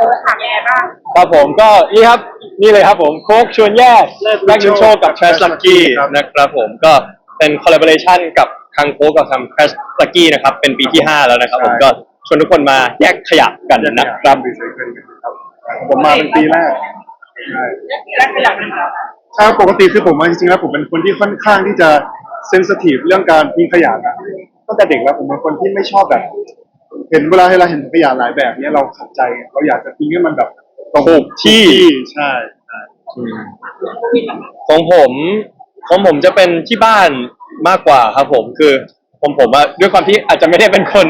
โค้ชค่ะยังไงบ้างครับผมก็นี่ครับนี่เลยครับผมโค้กชวนแยกแรกยุนโชคกับ Trash Lucky นะครับผมก็เป็นคอลลาบอร์เรชันกับทางโค้กกับทาง Trash Lucky นะครับเป็นปีที่ 5 แล้วนะครับผมก็ชวนทุกคนมาแยกขยะกันนะครับรีไซเคิลกันครับผมมาเป็นปีแรกใช่แล้วขยับนะคะใช่ปกติคือผมว่าจริงๆแล้วผมเป็นคนที่ค่อนข้างที่จะเซนสทีฟเรื่องการทิ้งขยะนะตั้งแต่เด็กแล้วผมเป็นคนที่ไม่ชอบแบบ เห็นเวลาเราเห็นขยะหลายแบบเนี้ยเราขัดใจเราอยากจะทิ้งให้มันแบบตรงถูกที่ ใช่ใช่ของผมของผมจะเป็นที่บ้านมากกว่าครับผมคือ ผมผมว่าด้วยความที่อาจจะไม่ได้เป็นคน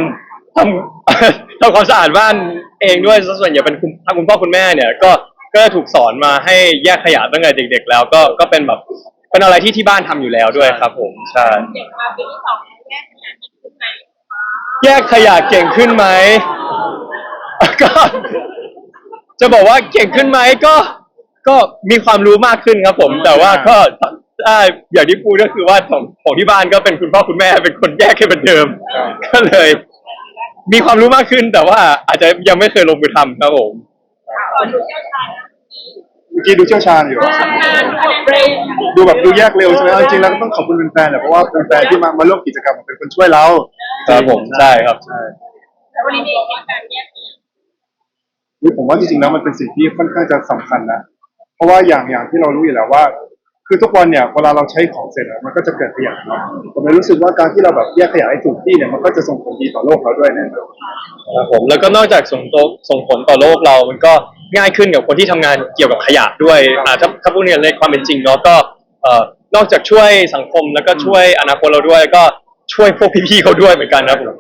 ทำ ทำความสะอาดบ้านเองด้วยซะส่วนใหญ่เป็นคุณทางคุณพ่อคุณแม่เนี่ยก็ก็ถูกสอนมาให้แยกขยะตั้งแต่เด็ก ๆ แล้วก็ก็เป็นแบบเป็นอะไรที่ที่บ้านทำอยู่แล้วด้วยครับ ผมใช่ เด็กมาปีที่สองแยกขยะที่ขึ้นไหน แยกขยะเก่งขึ้นไหมก็ จะบอกว่าเก่งขึ้นไหมก็ ก็มีความรู้มากขึ้นครับผม แต่ว่าก็ถ้อย่างที่พูดก็คือว่าของของที่บ้านก็เป็นคุณพ่อคุณแม่เป็นคนแยกให้เหมือนเดิม ก็เลย มีความรู้มากขึ้น แต่ว่าอาจจะยังไม่เคยลงมือทำครับผมขอดูเชี่ยวชาญเมื่อกี้ดูเชี่ยวชาญอยู่ดูเบรนดูแบบดูแยกเร็วใช่ไหมเอาจริงๆแล้วก็ต้องขอบคุณแฟนๆแหละเพราะว่าแฟนๆที่มามาร่วมกิจกรรมเป็นคนช่วยเราครับผมใช่ครับใช่แล้ววันนี้มีการแยกขยะนี่ผมว่าจริงๆแล้วมันเป็นสิ่งที่ค่อนข้างจะสำคัญนะเพราะว่าอย่างอย่างที่เรารู้อยู่แล้วว่า คือทุกวันเนี่ยเวลาเราใช้ของเสร็จอะมันก็จะเกิดขยะเนาะผมเลยรู้สึกว่าการที่เราแบบแยกขยะให้ถูกที่เนี่ยมันก็จะส่งผลดีต่อโลกเราด้วยนะครับครับผมแล้วก็นอกจากส่งโตส่งผลต่อโลกเรา มันก็ง่ายขึ้นกับคนที่ทำงานเกี่ยวกับขยะด้วยอ่าถ้าถ้าพูดในความเป็นจริงเนาะก็เอ่อนอกจากช่วยสังคมแล้วก็ช่วยอนาคตเราด้วยก็ ช่วยพวกพี่ๆเขาด้วยเหมือนกันครับผม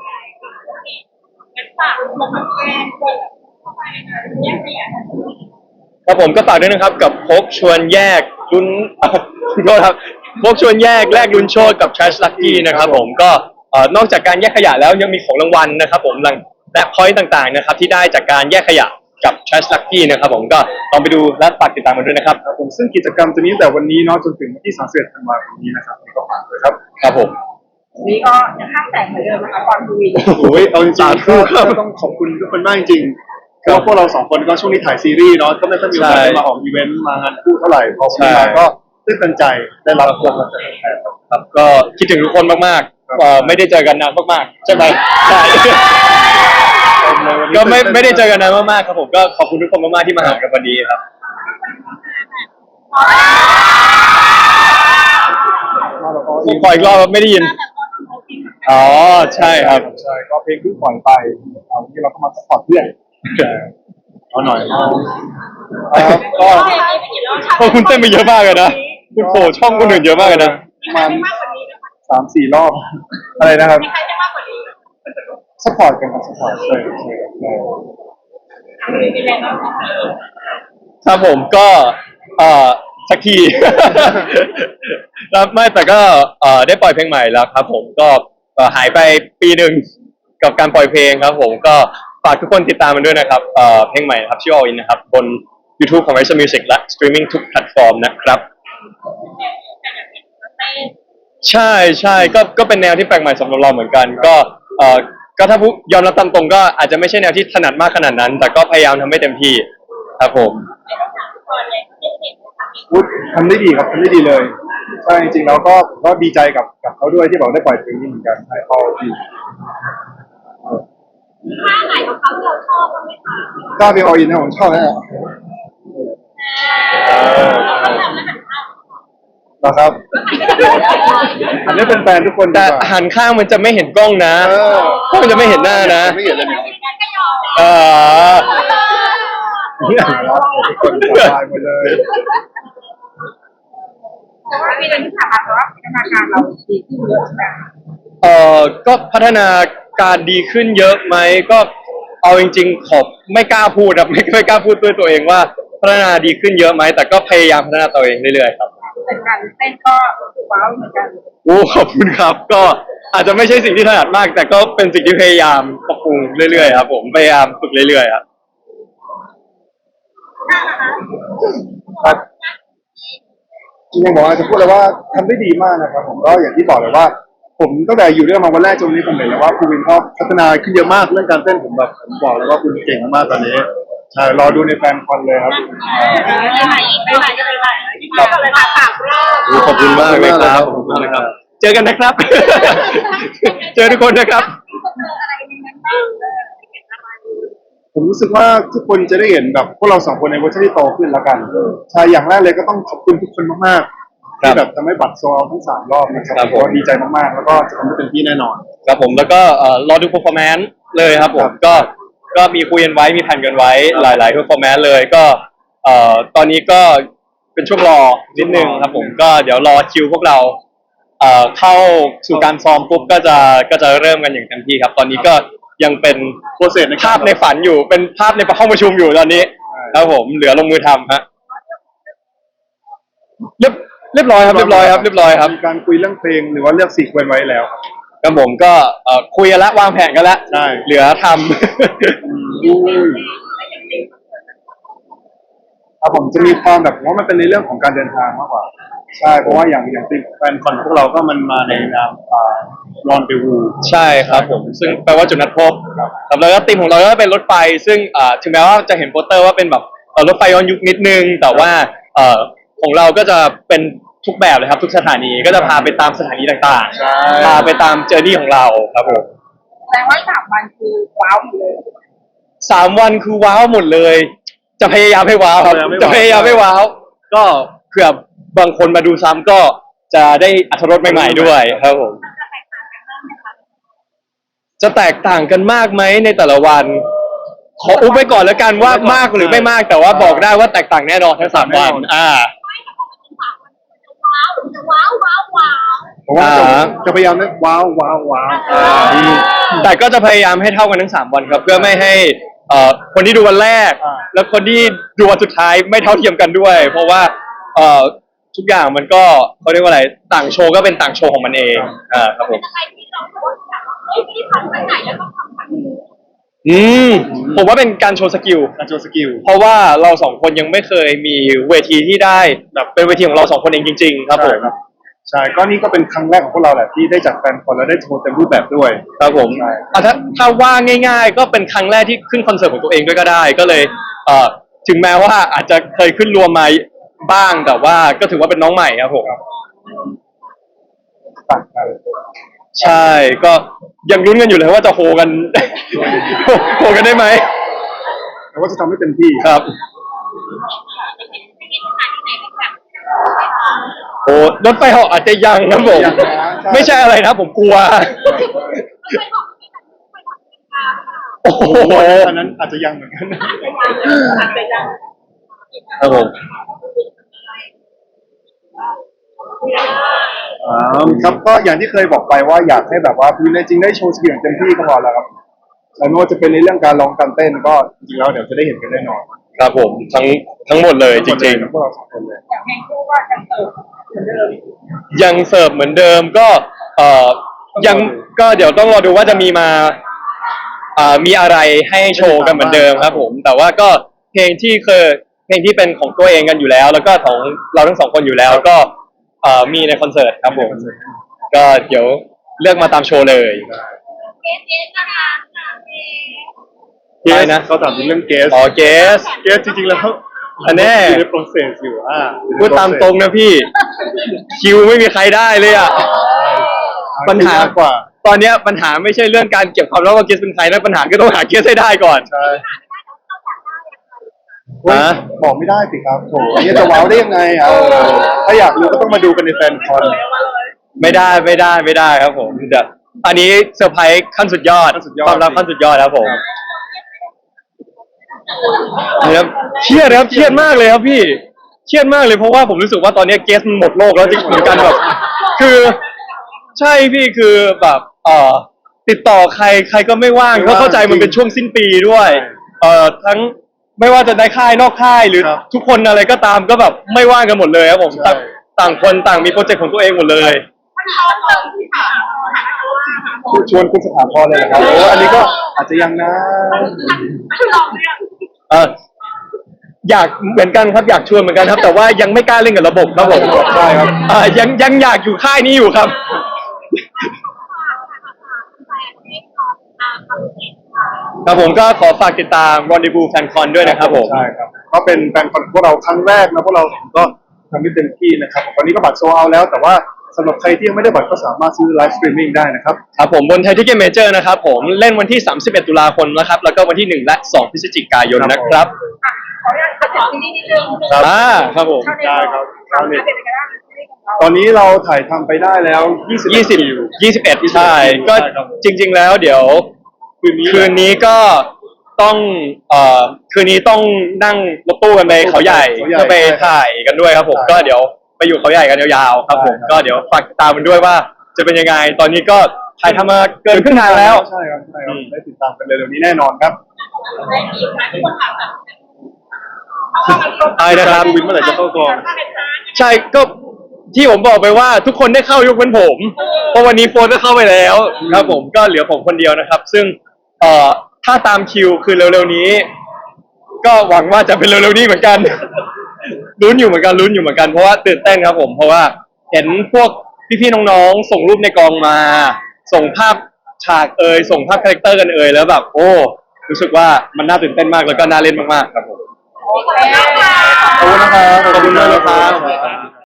งั้นฝากลงมาแจ้งด้วยเข้าไปในการแยกขยะครับผมก็ฝากด้วยนะครับ กับพกชวนแยกลุ้นขอโทษครับพกชวนแยกแลกลุ้นโชคกับ Trash Lucky นะครับผมก็เอ่อนอกจากการแยกขยะแล้วยังมีของรางวัลนะครับผมและพอยต์ต่างๆนะครับ ที่ได้จากการแยกขยะกับ Trash Lucky นะครับผมก็ลองไปดูและฝากติดตามกันด้วยนะครับ ครับผมซึ่งกิจกรรมจะมีตั้งแต่วันนี้เนาะจนถึงวันที่31ธันวาคมนี้นะครับนี่ก็ฝากด้วยครับ ครับผม นี่ก็ยังห้าแสนเหมือนเดิมนะคะก่อนดูวีโอ้ยเอาจริงสาๆธุก็ครับก็ต้องขอบคุณทุกคนมากจริงๆเพราะว่าพวกเราสองคนก็ช่วงนี้ถ่ายซีรีส์เนาะก็ไม่ค่อยมีโอกาสใช่ได้มาออกอีเวนต์มางานคู่เท่าไหร่พอวันนี้ใช่มาก็ตื้นตันใจได้รับความรักจากแฟนๆครับครับก็คิดถึงทุกคนมากครับๆเอ่อไม่ได้เจอกันนานมากๆใช่ไหมใช่ก็ไม่ไม่ได้เจอกันนานมากๆครับผมก็ขอบคุณทุกคนมากๆที่มาหากันวันนี้ครับมาแล้วก็ผมขออีกรอบครับไม่ได้ยิน อ๋อใช่ครับ ใช่ก็เพลงเพิ่งปล่อยไปเอาวันนี้เราก็มาสปอร์ตเพื่อนเอาหน่อยเอาครับก็เพลงนี้ไปกี่รอบพวกคุณเต้นไปเยอะมากเลยนะคุณโผล่ช่องคนอื่นเยอะมากเลยนะมีใครได้มากกว่านี้ไหมคะสามสี่รอบ อะไรนะครับมีใครได้มากกว่านี้ไหมสปอร์ตกันครับสปอร์ตช่วยกันช่วยกันเออมีเพลงบ้างไหมคะครับผมก็เอ่อสักที ครับไม่แต่ก็เอ่อได้ปล่อยเพลงใหม่แล้วครับผมก็เอ่อหายไปปีหนึ่งกับการปล่อยเพลงครับ ผมก็ฝากทุกคนติดตามมันด้วยนะครับเอ่อเพลงใหม่นะครับชื่อ All In นะครับ บน YouTube ของ r i s e Music และ streaming ทุกแพลตฟอร์มนะครับ ใช่ใช่ก็ก็เป็นแนวที่แปลกใหม่สำหรับเราเหมือนกัน ก็เอ่อก็ถ้าพูดยอมรับตามตรงก็อาจจะไม่ใช่แนวที่ถนัดมากขนาดนั้น แต่ก็พยายามทำให้เต็มที่ครับผม พูดทำได้ดีครับทำได้ดีเลย ใช่จริงๆแล้วก็ก็ดีใจกับกับเขาด้วยที่บอกได้ปล่อยเพลงนี้เหมือนกันใช่เขาดีท่าไหนของเขาที่เราชอบบ้างไหมคะกล้าไปออินนะผมชอบนะเราก็ทำแล้วหันข้างนะครับ อันนี้เป็นแฟนทุกคนดีแต่กว่าหันข้างมันจะไม่เห็นกล้องนะเออกล้องมันจะไม่เห็นหน้านะไม่เห็นเลยเนี่ยก็ยอมเออครับทุกคนสบายหมดเลย แต่ว่าปีนั้นที่ผ่านมาแต่ว่าพัฒนาการเราดีขึ้นเยอะใช่ไหมเออก็พัฒนาการดีขึ้นเยอะไหมก็เอาจริง ๆ ขอบไม่กล้าพูดครับไม่ไม่กล้าพูดด้วยตัวเองว่าพัฒนาดีขึ้นเยอะไหมแต่ก็พยายามพัฒนาตัวเองเรื่อยๆครับเป็นการเต้นก็ว้าวเหมือนกันโอ้ขอบคุณครับ ก็อาจจะไม่ใช่สิ่งที่ถนัดมาก แต่ก็เป็นสิ่งที่พยายามปรับปรุงเรื่อยๆครับผมพยายามฝึกเรื่อยๆครับ ครับ จริงๆบอกว่าจจะพูดเลยว่าทำได้ดีมากนะครับ ผมก็อย่างที่บอกเลยว่า ผมตั้งแต่อยู่เรื่องมาวันแรกจนวันนี้ผมเห็นเลยว่าครูวินเขาพัฒนาขึ้นเยอะมากเรื่องการเต้นผมแบบผมบอกเลยว่าคุณเก่งมากตอนนี้ใช่รอดูในแฟนคอนเลยครับ ไปไหนไปไหนกันไปไหนที่มากันเลยค่ะสามรอบ ขอบคุณมากเลยครับขอบคุณมากเลยครับ เจอกันนะครับ เจอทุกคนนะครับ อะไรในนั้นบ้าง ผมรู้สึกว่าทุกคนจะได้เห็นแบบพวกเราสองคนในเวอร์ชันที่โตขึ้นแล้วกันใช่อย่างแรกเลยก็ต้องขอบคุณทุกคนมากๆครัที่บแบบทำให้บัตรโซลทั้งสามรอบนะครับครับผม ก็ดีใจมากๆ แล้วก็จะทำให้เต็มที่แน่นอน ครับผมแล้วก็เอ่อรอดู performance เลยครับผมครับก็ก็มีคุยกันไว้มีแผนกันไว้หลาย ๆ performance เลยก็เอ่อตอนนี้ก็เป็นช่วงรอนิดนึงครับผมก็เดี๋ยวรอคิวพวกเราเอ่อเข้าสู่การซ้อมปุ๊บก็จะก็จะเริ่มกันอย่างเต็มที่ครับ ตอนนี้ก็ ยังเป็นโปรเซสในกรภาพในฝันอยู่ เป็นภาพในห้องประชุมอยู่ตอนนี้ใช่ครับผมเหลือลงมือทำฮะเรียบเรียบร้อยครับเรียบร้อยครับเรียบร้อยครับมีการคุยเรื่องเพลงหรือว่าเลือกซีเควนต์ไว้แล้วครับครับผมก็เอ่อคุยกันแล้ววางแผนกันแล้วใช่เหลือทำครับผมจะมีความแบบผมว่ามันเป็นในเรื่องของการเดินทางมากกว่า ใช่เพราะว่าอย่างอย่างที่แฟนคอนพวกเราก็มันมาในนามอ่า รอนเดวูใช่ครับผมซึ่งแปลว่าจุดนัดพบครับแล้วก็ธีมของเราก็เป็นรถไฟ ซึ่งอ่าถึงแม้ว่าจะเห็นโปสเตอร์ว่าเป็นแบบเอ่อรถไฟย้อนยุคนิดนึง แต่ว่าเอ่อของเราก็จะเป็นทุกแบบเลยครับทุกสถานีก็จะพาไปตามสถานีต่างใช่ ๆพาไปตามเจอร์นี่ของเราครับผมแสดงว่าสามวันคือว้าวหมดเลยสามวันคือว้าวหมดเลย จะพยายามให้ว้าวครับจะพยายามให้ว้าว ก็เผื่อบางคนมาดูซ้ำก็จะได้อัธรสใหม่ ๆ ด้วยครับผม จะแตกต่างกันมากไหมในแต่ละวัน ขออุ้มไว้ก่อนแล้วกันว่ามากหรือไม่มากแต่ว่าบอกได้ว่าแตกต่างแน่นอนทั้งสามวัน อ่าว้าวว้าวว้าวว้าวเพราะว่าจะอ่า จะพยายามได้ว้าวว้าวว้าวอ่าแต่ก็จะพยายามให้เท่ากันทั้งสามวันครับ เพื่อไม่ให้เอ่อคนที่ดูวันแรก และคนที่ดูวันสุดท้ายไม่เท่าเทียมกันด้วย เพราะว่าเอ่อทุกอย่างมันก็เขาเรียกว่าอะไรต่างโชว์ก็เป็นต่างโชว์ของมันเองอ่าครับผม อะไรที่เรารู้ว่าแบบเฮ้ย ที่ทำไปไหนแล้วต้องทำแบบนี้อืมผมว่าเป็นการโชว์สกิล การโชว์สกิล เพราะว่าเราสองคนยังไม่เคยมีเวทีที่ได้แบบเป็นเวทีของเราสองคนเองจริง ๆ ครับผมใช่ครับใช่ก็นี่ก็เป็นครั้งแรกของพวกเราแหละที่ได้จัดแฟนคอนแล้วได้โชว์เต็มรูปแบบด้วย ครับผมใช่ อะถ้าถ้าว่าง่าย ๆ ก็เป็นครั้งแรกที่ขึ้นคอนเสิร์ตของตัวเองด้วยก็ได้ ก็เลยเอ่อถึงแม้ว่าอาจจะเคยขึ้นรวมมาบ้างแต่ว่าก็ถือว่าเป็นน้องใหม่ครับผม ต่างกัน ใช่ก็ยังลุ้นกันอยู่เลยว่าจะโฮกันโฮกันได้ไหมแต่ว่าจะทำให้เต็มที่ครับไม่มีสถานที่ไหนเป็นแบบโอ้รถไฟเหาะอาจจะยังครับผมยังนะใช่ไม่ใช่อะไรนะผมกลัวไม่บอกที่ไหนไม่บอกที่ไหนโอ้โหอันนั้นอาจจะยังเหมือนกันไปยังครับผมอ่า ครับก็อย่างที่เคยบอกไปว่าอยากให้แบบว่าพีในจริงได้โชว์สกิลอย่างเต็มที่ก็พอแล้วครับแต่ไม่ว่าจะเป็นในเรื่องการร้องการเต้นก็จริงแล้วเดี๋ยวจะได้เห็นกันแน่นอนครับผมทั้งทั้งหมดเลยจริง ๆ พวกเราสองคนเลย อย่างเพลงคู่ว่าจะเติมเหมือนเดิมยังเสิร์ฟเหมือนเดิมก็เอ่อยังก็เดี๋ยวต้องรอดูว่าจะมีมาอ่ามีอะไรให้โชว์กันเหมือนเดิมครับ ผม แต่ว่าก็เพลงที่เคยเพลงที่เป็นของตัวเองกันอยู่แล้ว แล้วก็ของเราทั้งสองคนอยู่แล้วก็ เอ่อมีในคอนเสิร์ตครับผม ก็เดี๋ยวเลือกมาตามโชว์เลยเอสเอสนะคะเอเกอะไรสนะเขาถามถึงเรื่องเกสอ๋อเกสเกสจริงๆแล้วอันแน่อยู่ใน process อยู่อ่าอยู่ในพูดตามตรงนะพี่ คิวไม่มีใครได้เลยอะปัญหายกกว่า ตอนเนี้ยปัญหาไม่ใช่เรื่องการเก็บความลับว่าเกสเป็นใครนะปัญหาก็ต้องหาเกสให้ได้ก่อนใช่ ฮะ บอกไม่ได้สิครับโถอันนี้จะว้าวได้ยังไงอะถ้าอยากรู้ก็ต้องมาดูกันในแฟนคอน ไม่ได้ไม่ได้ไม่ได้ครับผมเดี๋ยวอันนี้เซอร์ไพรส์ขั้นสุดยอดขั้นสุดยอด ความลับขั้นสุดยอดครับผมนะครับเครียดครับเครียดมากเลยครับพี่เครียดมากเลยเพราะว่าผมรู้สึกว่าตอนนี้เกสมันหมดโลกแล้วจริงเหมือนกันแบบคือ ใช่พี่คือแบบเอ่อติดต่อใครใครก็ไม่ว่างเพราะเข้าใจมันเป็นช่วงสิ้นปีด้วย เอ่อทั้ง ไม่ว่าจะในค่ายนอกค่ายหรือครับทุกคนอะไรก็ตามก็แบบไม่ว่างกันหมดเลยครับผมใช่ ต่างต่างคนต่างมีโปรเจกต์ของตัวเองหมดเลย มันร้อนเลยที่ถามหาตัวชวนคุณสถาพรเลยนะครับโอ้อันนี้ก็อาจจะยังนะ มันลองเรื่องเอออยากเหมือนกันครับอยากชวนเหมือนกันครับ แต่ว่ายังไม่กล้าเล่นกับระบบครับผมใช่ครับเอ่อยังยังอยากอยู่ค่ายนี้อยู่ครับ แฟนไม่ตอบตาม คำเห็นค่ะคครับผมก็ขอฝากติดตาม Rendezvous Fan Con ด้วยนะครับผมใช่ครับก็เป็นแฟนคอนของพวกเราครั้งแรกนะพวกเราก็ทำให้เต็มที่นะครับตอนนี้ก็บัตรโซเอาแล้ว แต่ว่าสำหรับใครที่ยังไม่ได้บัตรก็สามารถซื้อไลฟ์สตรีมมิ่งได้นะครับครับผมบนไทยทิเก็ตเมเจอร์นะครับผมเล่นวันที่ 31 ตุลาคมนะครับแล้วก็วันที่ 1 และ 2 พฤศจิกายนนะครับขออนุญาตขอซีรีส์นิดนึงครับอ่าครับผมได้ครับทำเป็นยังไงบ้างซีรีส์ของเราตอนนี้เราถ่ายทำไปได้แล้ว 20 20 21ใช่ก็ใช่ครับจริง ๆ แล้วเดี๋ยว คืนนี้คืนนี้ก็ต้องเอ่อคืนนี้ต้องนั่งรถตู้กันไปเขาใหญ่เขาใหญ่ เพื่อไปถ่ายกันด้วยครับผมใช่ก็เดี๋ยวไปอยู่เขาใหญ่กันยาวๆครับผมใช่ครับก็เดี๋ยวฝากติดตามกันด้วยว่า จะเป็นยังไง ตอนนี้ก็ถ่ายทำมาเกินครึ่งทางแล้ว ใช่ครับใช่ครับอืม ได้ติดตามกันเร็วๆนี้แน่นอนครับในทีมนะที่คนถามแบบเพราะว่ามันตรงใช่นะครับ วินเมื่อไหร่จะเข้ากอง ใช่ก็ที่ผมบอกไปว่าทุกคนได้เข้ายกเว้นผมเพราะวันนี้โฟนก็เข้าไปแล้วครับผมก็เหลือผมคนเดียวนะครับ ซึ่ง เอ่อถ้าตามคิวคือเร็วๆนี้ ก็หวังว่าจะเป็นเร็วๆนี้เหมือนกัน ลุ้นอยู่เหมือนกันลุ้นอยู่เหมือนกันเพราะว่าตื่นเต้นครับผม เพราะว่าเห็นพวกพี่ๆน้องๆส่งรูปในกองมา ส่งภาพฉากเอ่ยส่งภาพคาแรคเตอร์กันเอ่ยแล้วแบบโอ้รู้สึกว่ามันน่าตื่นเต้นมากแล้วก็น่าเล่นมากๆครับผมโอเคขอบคุณนะครับขอบคุณมากนะครับขอบคุณครับ